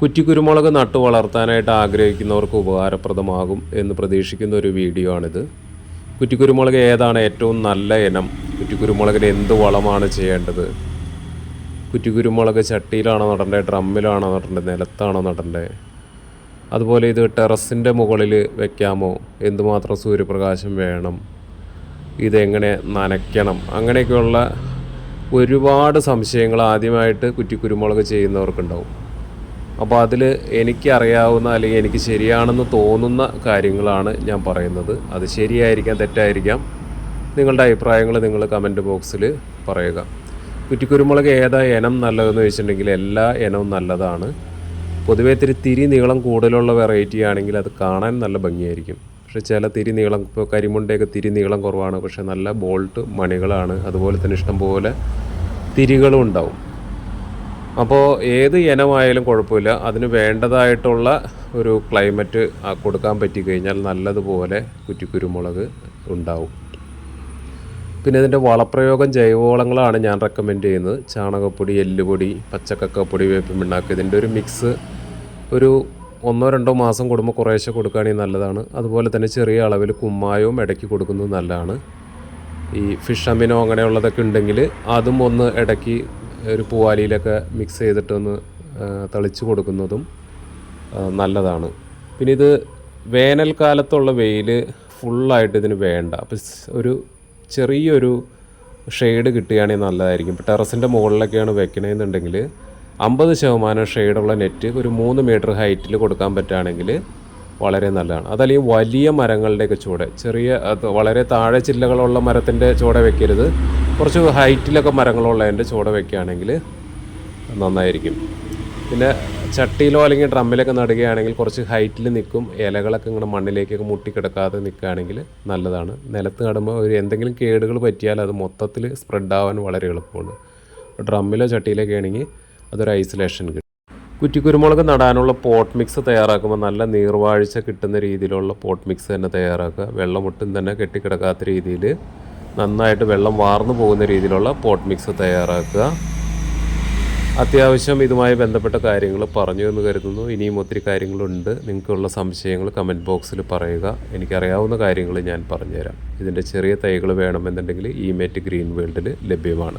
കുറ്റിക്കുരുമുളക് നട്ടു വളർത്താനായിട്ട് ആഗ്രഹിക്കുന്നവർക്ക് ഉപകാരപ്രദമാകും എന്ന് പ്രതീക്ഷിക്കുന്ന ഒരു വീഡിയോ ആണിത്. കുറ്റിക്കുരുമുളക് ഏതാണ് ഏറ്റവും നല്ല ഇനം? കുറ്റിക്കുരുമുളകിന് എന്ത് വളമാണ് ചെയ്യേണ്ടത്? കുറ്റിക്കുരുമുളക് ചട്ടിയിലാണോ നടേണ്ടത് ഡ്രമ്മിലാണോ നടേണ്ടത് നിലത്താണോ നടേണ്ടത് അതുപോലെ ഇത് ടെറസിന്റെ മുകളിൽ വെക്കാമോ? എന്തുമാത്രം സൂര്യപ്രകാശം വേണം? ഇതെങ്ങനെ നനയ്ക്കണം? അങ്ങനെയൊക്കെയുള്ള ഒരുപാട് സംശയങ്ങൾ ആദ്യമായിട്ട് കുറ്റിക്കുരുമുളക് ചെയ്യുന്നവർക്കുണ്ടാവും. അപ്പോൾ അതിൽ എനിക്കറിയാവുന്ന അല്ലെങ്കിൽ എനിക്ക് ശരിയാണെന്ന് തോന്നുന്ന കാര്യങ്ങളാണ് ഞാൻ പറയുന്നത്. അത് ശരിയായിരിക്കാം തെറ്റായിരിക്കാം. നിങ്ങളുടെ അഭിപ്രായങ്ങൾ നിങ്ങൾ കമന്റ് ബോക്സിൽ പറയുക. കുറ്റിക്കുരുമുളക് ഏതാ ഇനം നല്ലതെന്ന് വെച്ചിട്ടുണ്ടെങ്കിൽ എല്ലാ ഇനവും നല്ലതാണ്. പൊതുവേ ഇത്തിരി തിരി നീളം കൂടുതലുള്ള വെറൈറ്റി ആണെങ്കിൽ അത് കാണാൻ നല്ല ഭംഗിയായിരിക്കും. പക്ഷേ ചില തിരി നീളം ഇപ്പോൾ കരിമുണ്ടയൊക്കെ തിരി നീളം കുറവാണ്. പക്ഷേ നല്ല ബോൾട്ട് മണികളാണ്. അതുപോലെ തന്നെ ഇഷ്ടംപോലെ തിരികളും ഉണ്ടാവും. അപ്പോൾ ഏത് ഇനമായാലും കുഴപ്പമില്ല. അതിന് വേണ്ടതായിട്ടുള്ള ഒരു ക്ലൈമറ്റ് കൊടുക്കാൻ പറ്റി കഴിഞ്ഞാൽ നല്ലതുപോലെ കുറ്റിക്കുരുമുളക് ഉണ്ടാവും. പിന്നെ ഇതിന്റെ വളപ്രയോഗം ജൈവവളങ്ങളാണ് ഞാൻ റെക്കമെൻഡ് ചെയ്യുന്നത്. ചാണകപ്പൊടി എല്ലുപൊടി പച്ചക്കക്കപ്പൊടി വേപ്പ് മിണ്ണാക്ക് ഇതിന്റെ ഒരു മിക്സ് ഒരു ഒന്നോ രണ്ടോ മാസം കൂടുമ്പോൾ കുറേശ്ശെ കൊടുക്കുകയാണെങ്കിൽ നല്ലതാണ്. അതുപോലെ തന്നെ ചെറിയ അളവിൽ കുമ്മായവും ഇടയ്ക്ക് കൊടുക്കുന്നത് നല്ലതാണ്. ഈ ഫിഷ് അമിനോ അങ്ങനെയുള്ളതൊക്കെ ഉണ്ടെങ്കിൽ അതും ഒന്ന് ഇടയ്ക്ക് ഒരു പൂവാലിയിലൊക്കെ മിക്സ് ചെയ്തിട്ടൊന്ന് തളിച്ചു കൊടുക്കുന്നതും നല്ലതാണ്. പിന്നെ ഇത് വേനൽക്കാലത്തുള്ള വെയിൽ ഫുള്ളായിട്ട് ഇതിന് വേണ്ട. അപ്പം ഒരു ചെറിയൊരു ഷെയ്ഡ് കിട്ടുകയാണെങ്കിൽ നല്ലതായിരിക്കും. ഇപ്പോൾ ടെറസിന്റെ മുകളിലൊക്കെയാണ് വെക്കണമെന്നുണ്ടെങ്കിൽ അമ്പത് ശതമാനം ഷെയ്ഡുള്ള നെറ്റ് ഒരു മൂന്ന് മീറ്റർ ഹൈറ്റിൽ കൊടുക്കാൻ പറ്റുകയാണെങ്കിൽ വളരെ നല്ലതാണ്. അതല്ലെങ്കിൽ വലിയ മരങ്ങളുടെയൊക്കെ ചുവടെ ചെറിയ വളരെ താഴെ ചില്ലകളുള്ള മരത്തിന്റെ ചുവടെ വെക്കരുത്. കുറച്ച് ഹൈറ്റിലൊക്കെ മരങ്ങളുള്ളതിന്റെ ചുവടെ വെക്കുകയാണെങ്കിൽ നന്നായിരിക്കും. പിന്നെ ചട്ടിയിലോ അല്ലെങ്കിൽ ഡ്രമ്മിലൊക്കെ നടുകയാണെങ്കിൽ കുറച്ച് ഹൈറ്റിൽ നിൽക്കും. ഇലകളൊക്കെ ഇങ്ങനെ മണ്ണിലേക്കൊക്കെ മുട്ടിക്കിടക്കാതെ നിൽക്കുകയാണെങ്കിൽ നല്ലതാണ്. നിലത്ത് നടുമ്പോൾ ഒരു എന്തെങ്കിലും കേടുകൾ പറ്റിയാൽ അത് മൊത്തത്തിൽ സ്പ്രെഡ് ആവാൻ വളരെ എളുപ്പമാണ്. ഡ്രമ്മിലോ ചട്ടിയിലൊക്കെ ആണെങ്കിൽ അതൊരു ഐസൊലേഷൻ കിട്ടും. കുറ്റിക്കുരുമുളക് നടാനുള്ള പോട്ട് മിക്സ് തയ്യാറാക്കുമ്പോൾ നല്ല നീർവാഴ്ച കിട്ടുന്ന രീതിയിലുള്ള പോട്ട് മിക്സ് തന്നെ തയ്യാറാക്കുക. വെള്ളം ഒട്ടും തന്നെ കെട്ടിക്കിടക്കാത്ത രീതിയിൽ നന്നായിട്ട് വെള്ളം വാർന്നു പോകുന്ന രീതിയിലുള്ള പോട്ട് മിക്സ് തയ്യാറാക്കുക. അത്യാവശ്യം ഇതുമായി ബന്ധപ്പെട്ട കാര്യങ്ങൾ പറഞ്ഞു എന്ന് കരുതുന്നു. ഇനിയും ഒത്തിരി കാര്യങ്ങളുണ്ട്. നിങ്ങൾക്കുള്ള സംശയങ്ങൾ കമന്റ് ബോക്സിൽ പറയുക. എനിക്കറിയാവുന്ന കാര്യങ്ങൾ ഞാൻ പറഞ്ഞുതരാം. ഇതിന്റെ ചെറിയ തൈകൾ വേണമെന്നുണ്ടെങ്കിൽ ഈ മേറ്റ് ഗ്രീൻ വേൾഡിൽ ലഭ്യമാണ്.